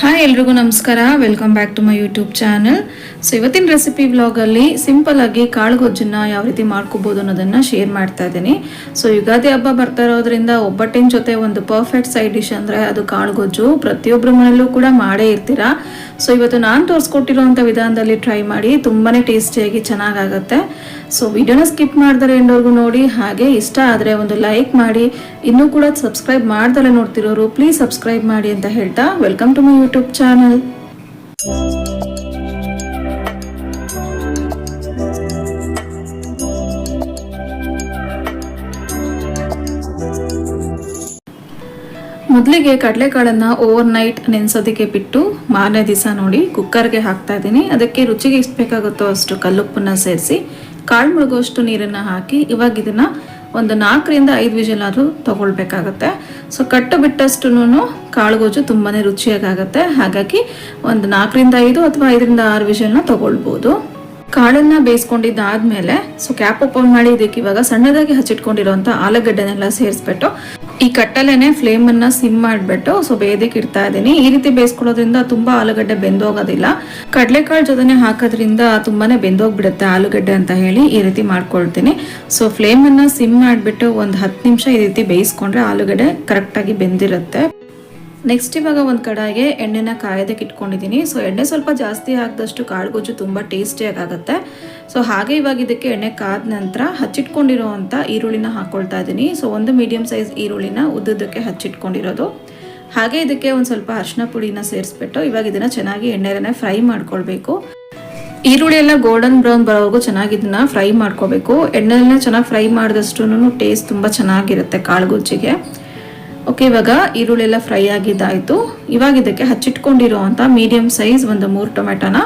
Hi ಎಲ್ರಿಗೂ ನಮಸ್ಕಾರ. Welcome back to my YouTube channel so ಇವತ್ತಿನ ರೆಸಿಪಿ ವ್ಲಾಗಲ್ಲಿ ಸಿಂಪಲ್ ಆಗಿ ಕಾಳು ಗೊಜ್ಜನ್ನ ಯಾವ ರೀತಿ ಮಾಡ್ಕೋಬೋದು ಅನ್ನೋದನ್ನ ಶೇರ್ ಮಾಡ್ತಾ ಇದ್ದೀನಿ. ಸೊ ಯುಗಾದಿ ಹಬ್ಬ ಬರ್ತಾ ಇರೋದ್ರಿಂದ ಒಬ್ಬಟ್ಟಿನ ಜೊತೆ ಒಂದು ಪರ್ಫೆಕ್ಟ್ ಸೈಡ್ ಡಿಶ್ ಅಂದರೆ ಅದು ಕಾಳು ಗೊಜ್ಜು ಪ್ರತಿಯೊಬ್ಬರ ಮನೆಯಲ್ಲೂ ಕೂಡ ಮಾಡೇ ಇರ್ತೀರಾ? ಸೊ ಇವತ್ತು ನಾನು ತೋರಿಸ್ಕೊಟ್ಟಿರೋಂಥ ವಿಧಾನದಲ್ಲಿ ಟ್ರೈ ಮಾಡಿ ತುಂಬಾ ಟೇಸ್ಟಿಯಾಗಿ ಚೆನ್ನಾಗಾಗತ್ತೆ. ಸೊ ವಿಡಿಯೋನ ಸ್ಕಿಪ್ ಮಾಡಿದರೆ ಎಂಡವರೆಗೂ ನೋಡಿ, ಹಾಗೆ ಇಷ್ಟ ಆದರೆ ಒಂದು ಲೈಕ್ ಮಾಡಿ. ಇನ್ನೂ ಕೂಡ ಸಬ್ಸ್ಕ್ರೈಬ್ ಮಾಡ್ದಲೇ ನೋಡ್ತಿರೋರು ಪ್ಲೀಸ್ ಸಬ್ಸ್ಕ್ರೈಬ್ ಮಾಡಿ ಅಂತ ಹೇಳ್ತಾ welcome to my YouTube channel ಮೊದಲಿಗೆ ಕಡಲೆಕಾಳನ್ನು ಓವರ್ ನೈಟ್ ನೆನೆಸೋದಕ್ಕೆ ಬಿಟ್ಟು ಮಾರನೇ ದಿವಸ ನೋಡಿ ಕುಕ್ಕರ್ಗೆ ಹಾಕ್ತಾ ಇದ್ದೀನಿ. ಅದಕ್ಕೆ ರುಚಿಗೆ ಎಷ್ಟು ಬೇಕಾಗುತ್ತೋ ಅಷ್ಟು ಕಲ್ಲುಪ್ಪನ್ನು ಸೇರಿಸಿ. ಕಾಳು ಮುಳುಗುವಷ್ಟು ನೀರನ್ನು ಹಾಕಿ ಇವಾಗ ಇದನ್ನು ಒಂದು ನಾಲ್ಕರಿಂದ ಐದು ವಿಜಲ್ ಆದರೂ ತೊಗೊಳ್ಬೇಕಾಗತ್ತೆ. ಸೊ ಕಟ್ಟು ಬಿಟ್ಟಷ್ಟು ಕಾಳುಗೋಜು ತುಂಬಾ ರುಚಿಯಾಗುತ್ತೆ ಹಾಗಾಗಿ ಒಂದು ನಾಲ್ಕರಿಂದ ಐದು ಅಥವಾ ಐದರಿಂದ ಆರು ವಿಜಲ್ನ ತೊಗೊಳ್ಬೋದು. ಕಾಳನ್ನ ಬೇಯಿಸ್ಕೊಂಡಿದ್ದಾದ್ಮೇಲೆ ಸೊ ಕ್ಯಾಪ್ ಓಪನ್ ಮಾಡಿ ಇದಕ್ಕೆ ಇವಾಗ ಸಣ್ಣದಾಗಿ ಹಚ್ಚಿಟ್ಕೊಂಡಿರುವಂತ ಆಲೂಗಡ್ಡೆನೆಲ್ಲ ಸೇರಿಸ್ಬಿಟ್ಟು ಈ ಕಟ್ಟಲೇನೆ ಫ್ಲೇಮ್ ಅನ್ನ ಸಿಮ್ ಮಾಡಿಬಿಟ್ಟು ಸೊ ಬೇದಕ್ಕೆ ಇಡ್ತಾ ಇದ್ದೀನಿ. ಈ ರೀತಿ ಬೇಯಿಸ್ಕೊಳ್ಳೋದ್ರಿಂದ ತುಂಬಾ ಆಲೂಗಡ್ಡೆ ಬೆಂದೋಗೋದಿಲ್ಲ. ಕಡಲೆಕಾಳು ಜೊತೆ ಹಾಕೋದ್ರಿಂದ ತುಂಬಾನೇ ಬೆಂದೋಗ್ಬಿಡುತ್ತೆ ಆಲೂಗಡ್ಡೆ ಅಂತ ಹೇಳಿ ಈ ರೀತಿ ಮಾಡ್ಕೊಳ್ತೀನಿ. ಸೊ ಫ್ಲೇಮ್ ಅನ್ನ ಸಿಮ್ ಮಾಡಿಬಿಟ್ಟು ಒಂದು ಹತ್ತು ನಿಮಿಷ ಈ ರೀತಿ ಬೇಯಿಸ್ಕೊಂಡ್ರೆ ಆಲೂಗಡ್ಡೆ ಕರೆಕ್ಟಾಗಿ ಬೆಂದಿರುತ್ತೆ. ನೆಕ್ಸ್ಟ್ ಇವಾಗ ಒಂದು ಕಡಾಯಿಗೆ ಎಣ್ಣೆನ ಕಾಯೋದಕ್ಕೆ ಇಟ್ಕೊಂಡಿದ್ದೀನಿ ಸೊ ಎಣ್ಣೆ ಸ್ವಲ್ಪ ಜಾಸ್ತಿ ಹಾಕಿದಷ್ಟು ಕಾಳುಗೊಜ್ಜು ತುಂಬ ಟೇಸ್ಟಿಯಾಗಿ ಆಗುತ್ತೆ ಸೊ ಹಾಗೆ ಇವಾಗ ಇದಕ್ಕೆ ಎಣ್ಣೆ ಕಾದ ನಂತರ ಹಚ್ಚಿಟ್ಕೊಂಡಿರೋವಂಥ ಈರುಳ್ಳಿನ ಹಾಕ್ಕೊಳ್ತಾ ಇದ್ದೀನಿ ಸೊ ಒಂದು ಮೀಡಿಯಮ್ ಸೈಜ್ ಈರುಳ್ಳಿನ ಉದ್ದುದಕ್ಕೆ ಹಚ್ಚಿಟ್ಕೊಂಡಿರೋದು. ಹಾಗೆ ಇದಕ್ಕೆ ಒಂದು ಸ್ವಲ್ಪ ಅರಿಶಿನ ಪುಡಿನ ಸೇರಿಸ್ಬಿಟ್ಟು ಇವಾಗ ಇದನ್ನು ಚೆನ್ನಾಗಿ ಎಣ್ಣೆಲೇ ಫ್ರೈ ಮಾಡ್ಕೊಳ್ಬೇಕು. ಈರುಳ್ಳಿ ಎಲ್ಲ ಗೋಲ್ಡನ್ ಬ್ರೌನ್ ಬರೋವರೆಗೂ ಚೆನ್ನಾಗಿ ಇದನ್ನ ಫ್ರೈ ಮಾಡ್ಕೋಬೇಕು ಎಣ್ಣೆಲ್ಲ ಚೆನ್ನಾಗಿ ಫ್ರೈ ಮಾಡಿದಷ್ಟು ಟೇಸ್ಟ್ ತುಂಬ ಚೆನ್ನಾಗಿರುತ್ತೆ ಕಾಳುಗೊಜ್ಜಿಗೆ ಓಕೆ ಇವಾಗ ಈರುಳ್ಳಿ ಎಲ್ಲ ಫ್ರೈ ಆಗಿದ್ದಾಯಿತು. ಇವಾಗ ಇದಕ್ಕೆ ಹಚ್ಚಿಟ್ಕೊಂಡಿರೋ ಮೀಡಿಯಂ ಸೈಜ್ ಒಂದು ಮೂರು ಟೊಮೆಟೊನ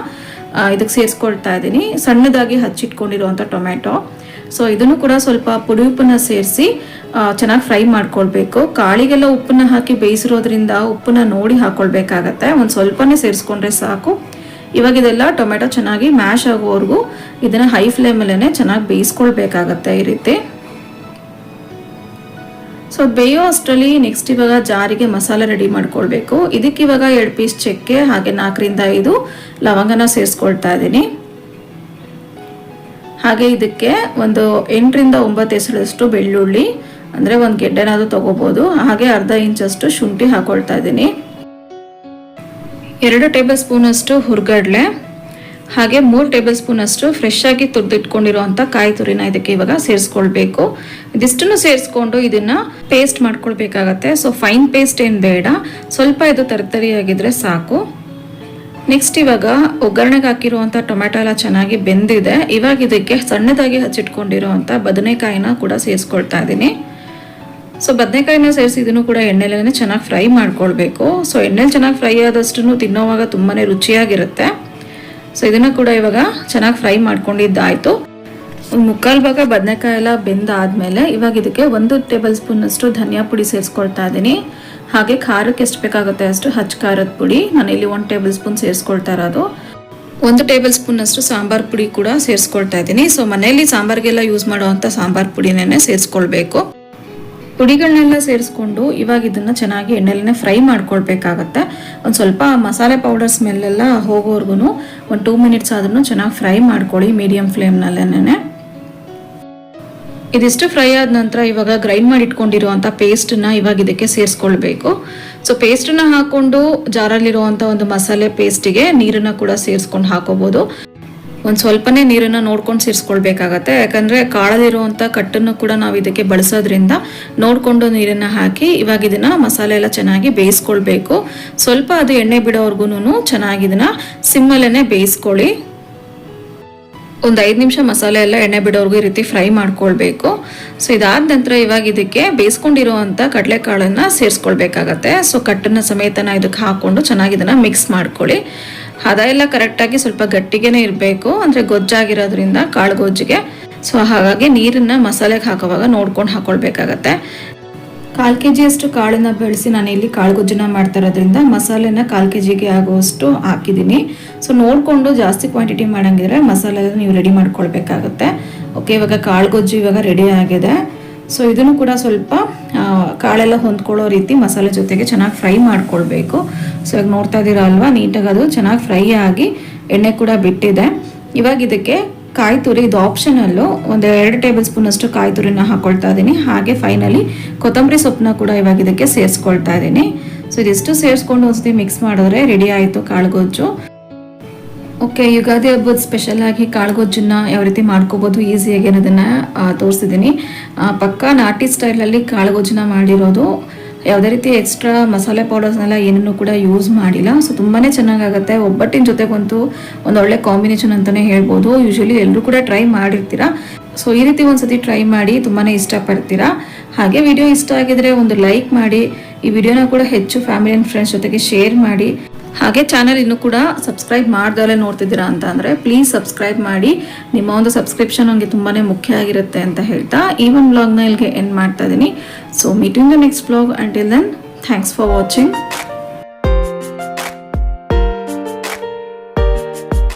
ಇದಕ್ಕೆ ಸೇರಿಸ್ಕೊಳ್ತಾ ಇದ್ದೀನಿ. ಸಣ್ಣದಾಗಿ ಹಚ್ಚಿಟ್ಕೊಂಡಿರುವಂಥ ಟೊಮೆಟೊ ಸೊ ಇದನ್ನು ಕೂಡ ಸ್ವಲ್ಪ ಪುಡಿ ಉಪ್ಪನ್ನ ಸೇರಿಸಿ ಚೆನ್ನಾಗಿ ಫ್ರೈ ಮಾಡ್ಕೊಳ್ಬೇಕು. ಕಾಳಿಗೆಲ್ಲ ಉಪ್ಪನ್ನ ಹಾಕಿ ಬೇಯಿಸಿರೋದ್ರಿಂದ ಉಪ್ಪನ್ನ ನೋಡಿ ಹಾಕೊಳ್ಬೇಕಾಗತ್ತೆ. ಒಂದು ಸ್ವಲ್ಪನೇ ಸೇರಿಸ್ಕೊಂಡ್ರೆ ಸಾಕು. ಇವಾಗ ಇದೆಲ್ಲ ಟೊಮೆಟೊ ಚೆನ್ನಾಗಿ ಮ್ಯಾಶ್ ಆಗೋವರೆಗೂ ಇದನ್ನ ಹೈ ಫ್ಲೇಮಲ್ಲೇ ಚೆನ್ನಾಗಿ ಬೇಯಿಸ್ಕೊಳ್ಬೇಕಾಗತ್ತೆ ಈ ರೀತಿ. ಸೊ ಬೇಯೋ ಅಷ್ಟರಲ್ಲಿ ನೆಕ್ಸ್ಟ್ ಇವಾಗ ಜಾರಿಗೆ ಮಸಾಲೆ ರೆಡಿ ಮಾಡ್ಕೊಳ್ಬೇಕು. ಇದಕ್ಕೆ ಇವಾಗ ಎರಡು ಪೀಸ್ ಚಕ್ಕೆ, ಹಾಗೆ ನಾಲ್ಕರಿಂದ ಐದು ಲವಂಗನ ಸೇರಿಸ್ಕೊಳ್ತಾ ಇದ್ದೀನಿ. ಹಾಗೆ ಇದಕ್ಕೆ ಒಂದು ಎಂಟರಿಂದ ಒಂಬತ್ತು ಹೆಸರಷ್ಟು ಬೆಳ್ಳುಳ್ಳಿ, ಅಂದರೆ ಒಂದು ಗೆಡ್ಡೆನಾದರೂ ತೊಗೋಬೋದು. ಹಾಗೆ ಅರ್ಧ ಇಂಚಷ್ಟು ಶುಂಠಿ ಹಾಕೊಳ್ತಾ ಇದ್ದೀನಿ. ಎರಡು ಟೇಬಲ್ ಸ್ಪೂನಷ್ಟು ಹುರ್ಗಡ್ಲೆ ಹಾಗೆ ಮೂರು ಟೇಬಲ್ ಸ್ಪೂನ್ ಅಷ್ಟು ಫ್ರೆಶ್ ಆಗಿ ತುರಿದಿಟ್ಕೊಂಡಿರುವಂಥ ಕಾಯಿ ತುರಿನ ಇದಕ್ಕೆ ಇವಾಗ ಸೇರಿಸ್ಕೊಳ್ಬೇಕು. ಇದಿಷ್ಟನ್ನು ಸೇರಿಸ್ಕೊಂಡು ಇದನ್ನ ಪೇಸ್ಟ್ ಮಾಡ್ಕೊಳ್ಬೇಕಾಗತ್ತೆ. ಸೊ ಫೈನ್ ಪೇಸ್ಟ್ ಏನು ಬೇಡ. ಸ್ವಲ್ಪ ಇದು ತರಿತರಿಯಾಗಿದ್ರೆ ಸಾಕು. ನೆಕ್ಸ್ಟ್ ಇವಾಗ ಒಗ್ಗರಣೆಗೆ ಹಾಕಿರುವಂಥ ಟೊಮೆಟೊ ಎಲ್ಲ ಚೆನ್ನಾಗಿ ಬೆಂದಿದೆ. ಇವಾಗ ಇದಕ್ಕೆ ಸಣ್ಣದಾಗಿ ಹಚ್ಚಿಟ್ಕೊಂಡಿರುವಂಥ ಬದನೆಕಾಯಿನ ಕೂಡ ಸೇರಿಸ್ಕೊಳ್ತಾ ಇದ್ದೀನಿ. ಸೊ ಬದನೆಕಾಯಿನ ಸೇರಿಸಿ ಇದನ್ನು ಕೂಡ ಎಣ್ಣೆಲೇ ಚೆನ್ನಾಗಿ ಫ್ರೈ ಮಾಡ್ಕೊಳ್ಬೇಕು. ಸೊ ಎಣ್ಣೆಲಿ ಚೆನ್ನಾಗಿ ಫ್ರೈ ಆದಷ್ಟು ತಿನ್ನೋವಾಗ ತುಂಬಾ ರುಚಿಯಾಗಿರುತ್ತೆ. ಸೊ ಇದನ್ನು ಕೂಡ ಇವಾಗ ಚೆನ್ನಾಗಿ ಫ್ರೈ ಮಾಡ್ಕೊಂಡಿದ್ದಾಯಿತು. ಮುಕ್ಕಾಲು ಭಾಗ ಬದನೆಕಾಯಿ ಎಲ್ಲ ಬೆಂದಾದ್ಮೇಲೆ ಇವಾಗ ಇದಕ್ಕೆ ಒಂದು ಟೇಬಲ್ ಸ್ಪೂನಷ್ಟು ಧನಿಯಾ ಪುಡಿ ಸೇರಿಸ್ಕೊಳ್ತಾ ಇದ್ದೀನಿ. ಹಾಗೆ ಖಾರಕ್ಕೆ ಎಷ್ಟು ಬೇಕಾಗುತ್ತೆ ಅಷ್ಟು ಹಚ್ಚ ಖಾರದ ಪುಡಿ. ಇಲ್ಲಿ ಒಂದು ಟೇಬಲ್ ಸ್ಪೂನ್ ಸೇರಿಸ್ಕೊಳ್ತಾ ಇರೋದು. ಒಂದು ಟೇಬಲ್ ಸ್ಪೂನ್ ಅಷ್ಟು ಸಾಂಬಾರ್ ಪುಡಿ ಕೂಡ ಸೇರಿಸ್ಕೊಳ್ತಾ ಇದ್ದೀನಿ. ಸೊ ಮನೆಯಲ್ಲಿ ಸಾಂಬಾರ್ಗೆಲ್ಲ ಯೂಸ್ ಮಾಡುವಂಥ ಸಾಂಬಾರ್ ಪುಡಿನೇ ಸೇರಿಸ್ಕೊಳ್ಬೇಕು. ಪುಡಿಗಳನ್ನೆಲ್ಲ ಸೇರಿಸ್ಕೊಂಡು ಇವಾಗ ಇದನ್ನು ಚೆನ್ನಾಗಿ ಎಣ್ಣೆಲೇ ಫ್ರೈ ಮಾಡ್ಕೊಳ್ಬೇಕಾಗತ್ತೆ. ಒಂದು ಸ್ವಲ್ಪ ಮಸಾಲೆ ಪೌಡರ್ ಸ್ಮೆಲ್ಲೆಲ್ಲ ಹೋಗೋವರೆಗೂ ಒಂದು ಟೂ ಮಿನಿಟ್ಸ್ ಆದ್ರೂ ಚೆನ್ನಾಗಿ ಫ್ರೈ ಮಾಡ್ಕೊಳ್ಳಿ ಮೀಡಿಯಂ ಫ್ಲೇಮ್ನಲ್ಲೇನೆ ಇದಿಷ್ಟು ಫ್ರೈ ಆದ ನಂತರ ಇವಾಗ ಗ್ರೈಂಡ್ ಮಾಡಿ ಇಟ್ಕೊಂಡಿರುವಂಥ ಪೇಸ್ಟನ್ನ ಇವಾಗ ಇದಕ್ಕೆ ಸೇರಿಸ್ಕೊಳ್ಬೇಕು. ಸೊ ಪೇಸ್ಟನ್ನ ಹಾಕೊಂಡು ಜಾರಲ್ಲಿರುವಂಥ ಒಂದು ಮಸಾಲೆ ಪೇಸ್ಟಿಗೆ ನೀರನ್ನು ಕೂಡ ಸೇರಿಸ್ಕೊಂಡು ಹಾಕೋಬೋದು. ಒಂದು ಸ್ವಲ್ಪನೇ ನೀರನ್ನು ನೋಡ್ಕೊಂಡು ಸೇರಿಸ್ಕೊಳ್ಬೇಕಾಗತ್ತೆ. ಯಾಕಂದರೆ ಕಾಳದಿರುವಂಥ ಕಟ್ಟನ್ನು ಕೂಡ ನಾವು ಇದಕ್ಕೆ ಬಳಸೋದ್ರಿಂದ ನೋಡಿಕೊಂಡು ನೀರನ್ನು ಹಾಕಿ ಇವಾಗ ಇದನ್ನು ಮಸಾಲೆ ಎಲ್ಲ ಚೆನ್ನಾಗಿ ಬೇಯಿಸ್ಕೊಳ್ಬೇಕು. ಸ್ವಲ್ಪ ಅದು ಎಣ್ಣೆ ಬಿಡೋವರೆಗೂ ಚೆನ್ನಾಗಿ ಇದನ್ನು ಸಿಮ್ಮಲ್ಲೇ ಬೇಯಿಸ್ಕೊಳ್ಳಿ. ಒಂದು ಐದು ನಿಮಿಷ ಮಸಾಲೆ ಎಲ್ಲ ಎಣ್ಣೆ ಬಿಡೋರ್ಗು ಈ ರೀತಿ ಫ್ರೈ ಮಾಡ್ಕೊಳ್ಬೇಕು. ಸೊ ಇದಾದ ನಂತರ ಇವಾಗ ಇದಕ್ಕೆ ಬೇಯಿಸ್ಕೊಂಡಿರುವಂಥ ಕಡಲೆಕಾಳನ್ನು ಸೇರಿಸ್ಕೊಳ್ಬೇಕಾಗತ್ತೆ. ಸೊ ಕಟ್ಟನ್ನು ಸಮೇತನ ಇದಕ್ಕೆ ಹಾಕ್ಕೊಂಡು ಚೆನ್ನಾಗಿ ಇದನ್ನು ಮಿಕ್ಸ್ ಮಾಡ್ಕೊಳ್ಳಿ. ಹದ ಎಲ್ಲ ಕರೆಕ್ಟಾಗಿ ಸ್ವಲ್ಪ ಗಟ್ಟಿಗೆನೇ ಇರಬೇಕು. ಅಂದರೆ ಗೊಜ್ಜಾಗಿರೋದ್ರಿಂದ ಕಾಳು ಗೊಜ್ಜಿಗೆ. ಸೊ ಹಾಗಾಗಿ ನೀರನ್ನು ಮಸಾಲೆಗೆ ಹಾಕೋವಾಗ ನೋಡ್ಕೊಂಡು ಹಾಕೊಳ್ಬೇಕಾಗತ್ತೆ. ಕಾಲು ಕೆ ಜಿಯಷ್ಟು ಕಾಳನ್ನು ಬೆಳೆಸಿ ನಾನು ಇಲ್ಲಿ ಕಾಳು ಗೊಜ್ಜನ ಮಾಡ್ತಾ ಇರೋದ್ರಿಂದ ಮಸಾಲೆನ ಕಾಲು ಕೆ ಜಿಗೆ ಆಗುವಷ್ಟು ಹಾಕಿದ್ದೀನಿ. ಸೊ ನೋಡಿಕೊಂಡು ಜಾಸ್ತಿ ಕ್ವಾಂಟಿಟಿ ಮಾಡಂಗಿದ್ರೆ ಮಸಾಲೆ ನೀವು ರೆಡಿ ಮಾಡ್ಕೊಳ್ಬೇಕಾಗತ್ತೆ. ಓಕೆ ಇವಾಗ ಕಾಳು ಗೊಜ್ಜು ಇವಾಗ ರೆಡಿ ಆಗಿದೆ. ಸೊ ಇದನ್ನು ಕೂಡ ಸ್ವಲ್ಪ ಕಾಳೆಲ್ಲ ಹೊಂದ್ಕೊಳ್ಳೋ ರೀತಿ ಮಸಾಲೆ ಜೊತೆಗೆ ಚೆನ್ನಾಗಿ ಫ್ರೈ ಮಾಡ್ಕೊಳ್ಬೇಕು. ಸೊ ಈಗ ನೋಡ್ತಾ ಇದ್ದೀರಾ ಅಲ್ವಾ? ನೀಟಾಗಿ ಅದು ಚೆನ್ನಾಗಿ ಫ್ರೈ ಆಗಿ ಎಣ್ಣೆ ಕೂಡ ಬಿಟ್ಟಿದೆ. ಇವಾಗ ಇದಕ್ಕೆ ಕಾಯಿ ತುರಿ, ಇದು ಆಪ್ಷನಲ್ಲು ಒಂದು ಎರಡು ಟೇಬಲ್ ಸ್ಪೂನ್ ಅಷ್ಟು ಕಾಯಿ ತುರಿನ ಹಾಕೊಳ್ತಾ ಇದ್ದೀನಿ. ಹಾಗೆ ಫೈನಲಿ ಕೊತ್ತಂಬರಿ ಸೊಪ್ಪನ್ನ ಕೂಡ ಇವಾಗ ಇದಕ್ಕೆ ಸೇರಿಸ್ಕೊಳ್ತಾ ಇದ್ದೀನಿ. ಸೊ ಇದಿಷ್ಟು ಸೇರಿಸ್ಕೊಂಡು ಒಂದ್ಸತಿ ಮಿಕ್ಸ್ ಮಾಡಿದ್ರೆ ರೆಡಿ ಆಯಿತು ಕಾಳುಗೊಜ್ಜು. ಓಕೆ ಯುಗಾದಿ ಹಬ್ಬದ ಸ್ಪೆಷಲ್ ಆಗಿ ಕಾಳುಗೊಜ್ಜನ್ನ ಯಾವ ರೀತಿ ಮಾಡ್ಕೋಬೋದು ಈಸಿಯಾಗಿ ಅನ್ನೋದನ್ನ ತೋರಿಸಿದ್ದೀನಿ. ಪಕ್ಕ ನಾಟಿ ಸ್ಟೈಲಲ್ಲಿ ಕಾಳುಗೊಜ್ಜನ್ನ ಮಾಡಿರೋದು. ಯಾವುದೇ ರೀತಿ ಎಕ್ಸ್ಟ್ರಾ ಮಸಾಲೆ ಪೌಡರ್ಸ್ನೆಲ್ಲ ಏನನ್ನು ಕೂಡ ಯೂಸ್ ಮಾಡಿಲ್ಲ. ಸೊ ತುಂಬಾ ಚೆನ್ನಾಗಾಗುತ್ತೆ. ಒಬ್ಬಟ್ಟಿನ ಜೊತೆಗಂತೂ ಒಂದು ಒಳ್ಳೆ ಕಾಂಬಿನೇಷನ್ ಅಂತಲೇ ಹೇಳ್ಬೋದು. ಯೂಶಲಿ ಎಲ್ಲರೂ ಕೂಡ ಟ್ರೈ ಮಾಡಿರ್ತೀರಾ? ಸೊ ಈ ರೀತಿ ಒಂದ್ಸತಿ ಟ್ರೈ ಮಾಡಿ ತುಂಬಾ ಇಷ್ಟಪಡ್ತೀರಾ? ಹಾಗೆ ವಿಡಿಯೋ ಇಷ್ಟ ಆಗಿದ್ರೆ ಒಂದು ಲೈಕ್ ಮಾಡಿ. ಈ ವಿಡಿಯೋನ ಕೂಡ ಹೆಚ್ಚು ಫ್ಯಾಮಿಲಿ ಆ್ಯಂಡ್ ಫ್ರೆಂಡ್ಸ್ ಜೊತೆಗೆ ಶೇರ್ ಮಾಡಿ. ಹಾಗೆ ಚಾನಲ್ ಇನ್ನೂ ಕೂಡ ಸಬ್ಸ್ಕ್ರೈಬ್ ಮಾಡ್ದಲೇ ನೋಡ್ತಿದ್ದೀರಾ ಅಂತ ಅಂದರೆ ಪ್ಲೀಸ್ ಸಬ್ಸ್ಕ್ರೈಬ್ ಮಾಡಿ. ನಿಮ್ಮ ಒಂದು ಸಬ್ಸ್ಕ್ರಿಪ್ಷನ್ ನನಗೆ ತುಂಬಾ ಮುಖ್ಯ ಆಗಿರುತ್ತೆ ಅಂತ ಹೇಳ್ತಾ ಈ ಒಂದು ಬ್ಲಾಗ್ನ ಇಲ್ಲಿಗೆ ಎಂಡ್ ಮಾಡ್ತಾ ಇದ್ದೀನಿ. So meeting the next blog until then thanks for watching